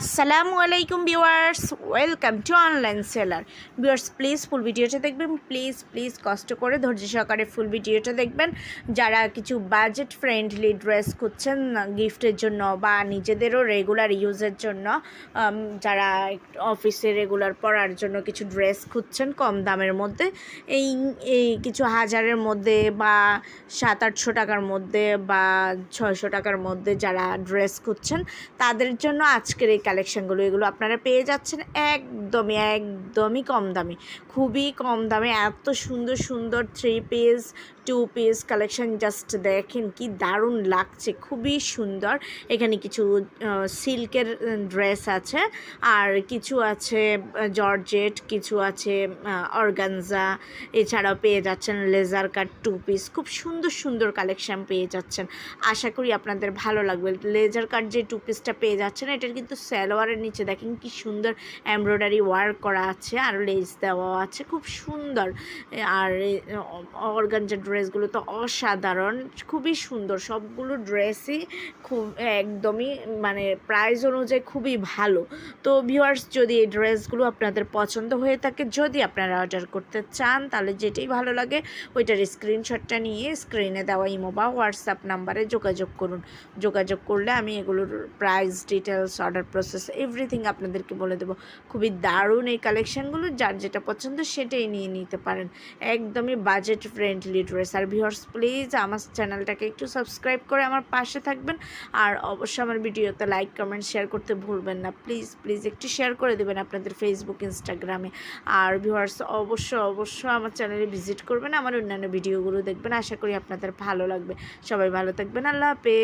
আসসালামু আলাইকুম viewers, welcome to online seller. Viewers, please full ভিডিওটা দেখবেন, প্লিজ প্লিজ কষ্ট করে ধৈর্য সহকারে ফুল ভিডিওটা দেখবেন। যারা কিছু বাজেট ফ্রেন্ডলি ড্রেস খুঁজছেন, গিফটের জন্য বা নিজেদেরও রেগুলার ইউজের জন্য যারা অফিসে রেগুলার পরার জন্য কিছু ড্রেস খুঁজছেন কম দামের মধ্যে, এই এই কিছু হাজারের মধ্যে বা সাত, আটশো টাকার মধ্যে বা ছয়শো টাকার মধ্যে যারা ড্রেস খুঁজছেন, তাদের জন্য আজকের কালেকশানগুলো এগুলো আপনারা পেয়ে যাচ্ছেন একদমই একদমই কম দামে, খুবই কম দামে, এত সুন্দর সুন্দর three piece two piece collection just দেখেন কি দারুণ লাগছে, খুবই সুন্দর। এখানে কিছু সিল্কের ড্রেস আছে, আর কিছু আছে জর্জেট কিছু আছে অর্গানজা এছাড়াও পেয়ে যাচ্ছেন লেজার কাট টু পিস খুব সুন্দর সুন্দর কালেকশন পেয়ে যাচ্ছেন। আশা করি আপনাদের ভালো লাগবে। লেজার কাট যে টু পিসটা পেয়ে যাচ্ছেন, এটার কিন্তু সালোয়ারের নিচে দেখেন কি সুন্দর এমব্রয়ডারি ওয়ার্ক করা আছে, আর লেস দেওয়া আছে, খুব সুন্দর। আর অর্গানজা ড্রেসগুলো তো অসাধারণ, খুবই সুন্দর। সবগুলো ড্রেসই খুব একদমই মানে প্রাইস অনুযায়ী খুবই ভালো। তো ভিউয়ার্স যদি এই ড্রেসগুলো আপনাদের পছন্দ হয়ে থাকে, যদি আপনারা অর্ডার করতে চান, তাহলে যেটাই ভালো লাগে ওইটার স্ক্রিনশটটা নিয়ে স্ক্রিনে দেওয়া ইমো বা হোয়াটসঅ্যাপ নাম্বারে যোগাযোগ করুন। যোগাযোগ করলে আমি এগুলোর price details order process everything আপনাদেরকে বলে দেবো। খুবই দারুণ এই কালেকশানগুলো যার যেটা পছন্দ সেটাই নিয়ে নিতে পারেন। একদমই বাজেট ফ্রেন্ডলি ড্রেস আর ভিউয়ার্স প্লিজ আমার চ্যানেলটাকে একটু সাবস্ক্রাইব করে আমার পাশে থাকবেন। আর অবশ্যই আমার ভিডিওতে লাইক কমেন্ট শেয়ার করতে ভুলবেন না। প্লিজ প্লিজ একটু শেয়ার করে দেবেন আপনাদের ফেসবুক ইনস্টাগ্রামে আর ভিউয়ার্স, অবশ্যই অবশ্যই আমার চ্যানেলে ভিজিট করবেন। আমার অন্যান্য ভিডিওগুলো দেখবেন। আশা করি আপনাদের ভালো লাগবে। সবাই ভালো থাকবেন। আল্লাহ হাফেজ।